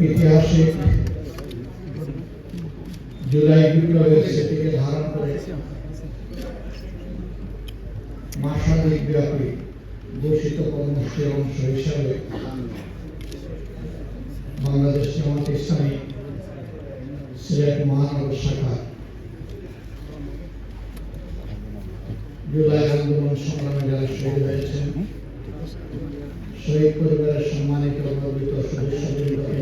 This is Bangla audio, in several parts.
ঐতিহাসিক জুলাই বিপ্লবের স্মৃতিকে ধারণ করে মাসাদিক ব্যাপী ঘোষিত কর্মসূচির অংশ হিসাবে বাংলাদেশ জামাত ইসলামী সিলেট মহানগর শাখা। জুলাই আন্দোলন সংগ্রামে যারা শহীদ হয়েছেন, শহীদ পরিবারের সম্মানিত গর্বিত সদস্যবৃন্দকে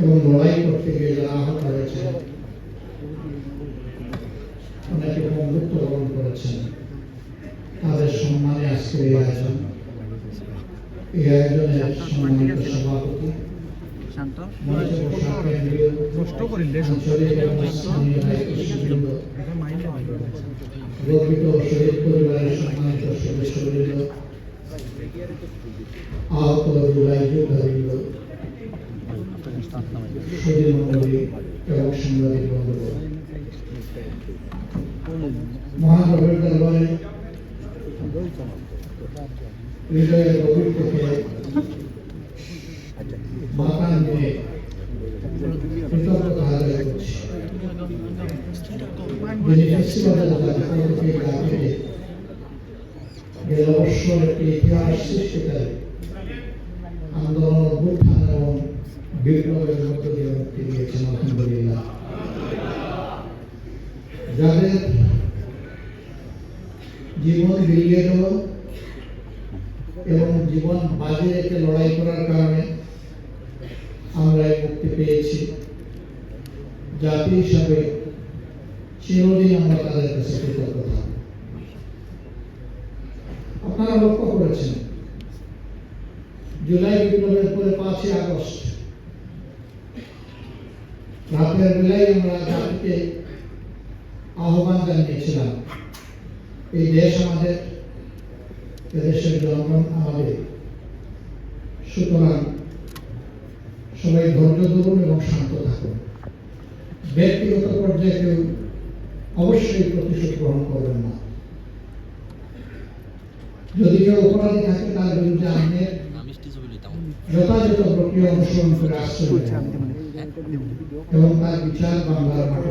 এবং লড়াই করতে গিয়ে যারা আহত হয়েছেন, অনেকে বন্ধুত্ব করেছেন। তাদের সম্মানে আজকের এই আয়োজন। এই আয়োজনের সম্মানিত সভাপতি মঞ্চে বসা কেন্দ্রীয় আঞ্চলিক এবং স্থানীয় দায়িত্বশীলবৃন্দ, গর্বিত শহীদ পরিবারের সম্মানিত সদস্যবৃন্দ আহত জুলাই যোদ্ধাবৃন্দ সুধী এবং সাংবাদিক বন্ধুগণ মহানগরের দরবারে হৃদয়ের গভীর থেকে মাথা নিয়ে কৃতজ্ঞতা আদায় করছি যিনি ফেস্টিভ্যালের জাতিকে ডাকে গেল দিয়ে যাদের জীবন বিলিয়ে দেব এবং জীবন বাজে রেখে লড়াই করার কারণে আমরা মুক্তি পেয়েছি। জাতি হিসাবে চিরদিন আমরা তাদের কাছে কৃতজ্ঞ আপনারা লক্ষ্য করেছেন, জুলাই বিপ্লবের পরে পাঁচই আগস্ট, রাতের বেলায় আমরা জাতিকে আহ্বান জানিয়েছিলাম, এই দেশ আমাদের এদেশের জনগণ আমাদের। সুতরাং সবাই ধৈর্য ধরুন এবং শান্ত থাকুন। ব্যক্তিগত পর্যায়ে কেউ অবশ্যই প্রতিশোধ গ্রহণ করবেন না। যদি কেউ অপরাধী থাকে, তার বিরুদ্ধে আইনের যথাযথ প্রক্রিয়া অনুসরণ করে আশ্রয় এবং তার বিচার বাংলার মাঠে।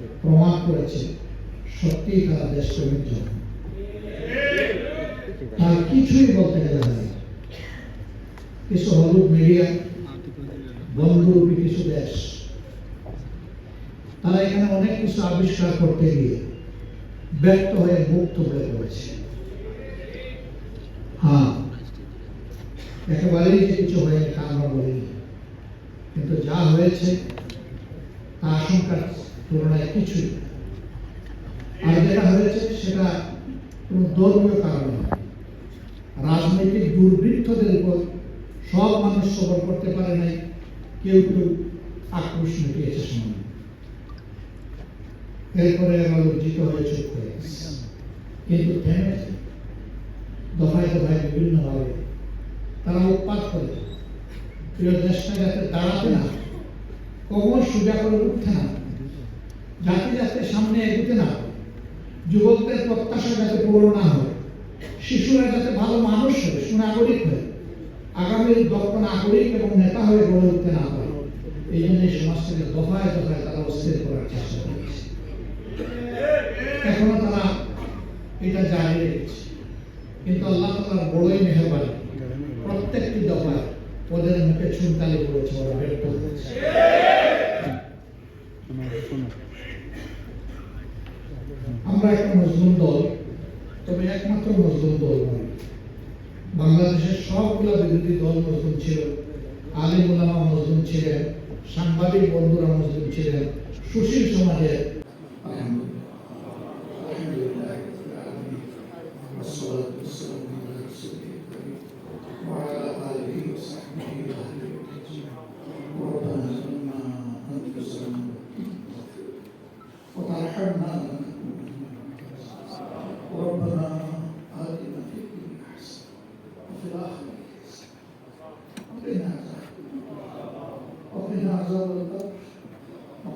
প্রমাণ করেছে সত্যি তারা দেশপ্রেমিক জন তার কিছুই বলতে গেলে হয় না। কিছু হলুদ মিডিয়া বন্ধুরূপী কিছু দেশ। তারা এখানে অনেক কিছু আবিষ্কার করতে গিয়ে ব্যর্থ হয়ে মুক্ত তুলে পড়েছে। হ্যাঁ একেবারেই যে কিছু হয়নি তা আমরা বলিনি। কিন্তু যা হয়েছে তা আশঙ্কার তুলনায় কিছুই আর যেটা হয়েছে, সেটা কোনো ধর্মীয় কারণ রাজনৈতিক দুর্বৃত্তদের উপর সব মানুষ সবর করতে পারে নাই, কেউ কেউ আক্রোশ মিটিয়েছে সামনে। এরপরে আমরা লজ্জিত হয়ে কিন্তু থেমেছে। দফায় দফায় বিভিন্নভাবে তারা উৎপাত করে প্রিয় দেশটা যাতে দাঁড়াতে না কখন সোজা করে উঠতে না জাতি যাতে সামনে এগোতে না যুবকদের প্রত্যাশা যাতে পূরণ না হয়, শিশুরা যাতে ভালো মানুষ হয়, সুনাগরিক হয়, আগামী দক্ষ নাগরিক এবং নেতা হয়ে গড়ে উঠতে না পারে, এই জন্য সমাজটাকে দফায় দফায় তারা অস্থির করার চেষ্টা করেছে। এখনও তারা এটা জারি রেখেছে। কিন্তু আল্লাহ তাআলার বড়ই মেহরবানি, প্রত্যেকটি দফায় ওদের মুখে চুনকালি পড়েছে, ওরা ব্যর্থ হয়েছে আমরা একটা মজলুম দল, তবে একমাত্র মজলুম দল নয়। বাংলাদেশের সবগুলা বিরোধী দল মজলুম ছিল। আলিম উলামা মজলুম ছিলেন, সাংবাদিক বন্ধুরা মজলুম ছিলেন, সুশীল সমাজের।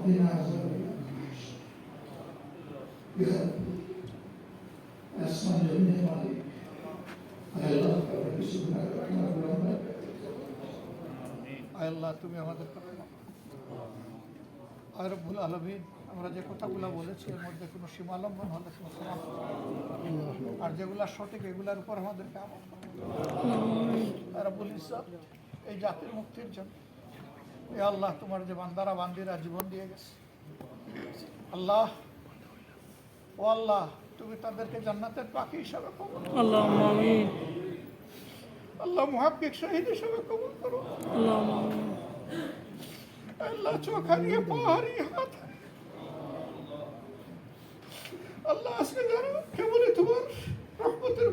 وقنا عذاب المحشر يا رب أسمع جميع عليك আল্লাহ আল্লাহ তুমি আমাদের কথা নাও। আর রব্বুল আলমিন আমরা যে কথাগুলো বলেছি এর মধ্যে কোনো সীমালঙ্ঘন হলে তুমি ক্ষমা করো। আর যেগুলা সঠিক এগুলার উপর আমাদেরকে আমল করো। আর রব্বুল ইসলাম এই জাতির মুক্তির জন্য এ আল্লাহ তোমার যে বান্দারা বান্দিরা জীবন দিয়ে গেছে। আল্লাহ ও আল্লাহ তুমি তাদেরকে জান্নাতের পাখি হিসাবে আল্লাহ আমিন শহীদ হিসাবে করো। আল্লাহ চোখ হারিয়ে পা হাত আল্লাহ আজকে তোমার রহমতের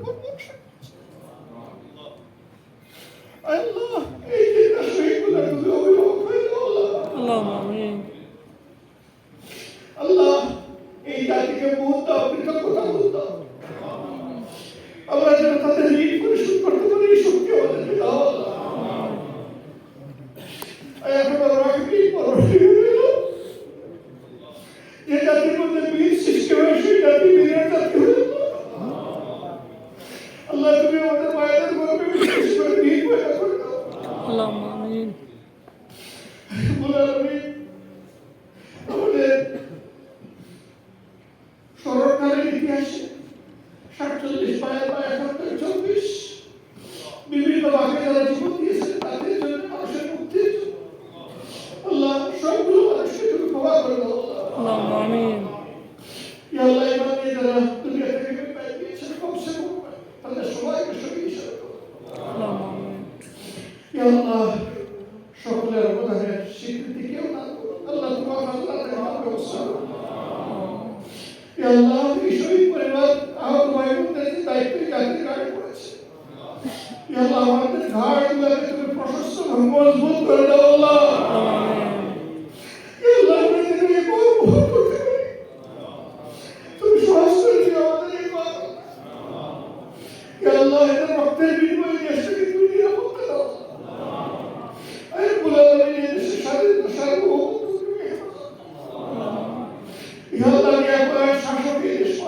আল্লাহ এই যে জাতির মধ্যে বীর সৃষ্টি হয়ে সেই জাতি বীরের জাতি হয়ে আল্লাহ সকলের অবদানের স্বীকৃতি কেউ না। আল্লাহ তোমার ফাজলাতে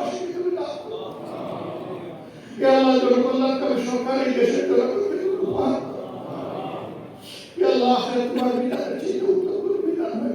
এই দেশবাসীকে তুমি দাও করো। ইয়া আল্লাহ জনকল্যাণকারী সরকার এই দেশের জনগণকে তুমি উপহার দাও। ইয়া আল্লাহ আখিরাত তোমার বিধানের চেয়ে উত্তম কোনো বিধান হয়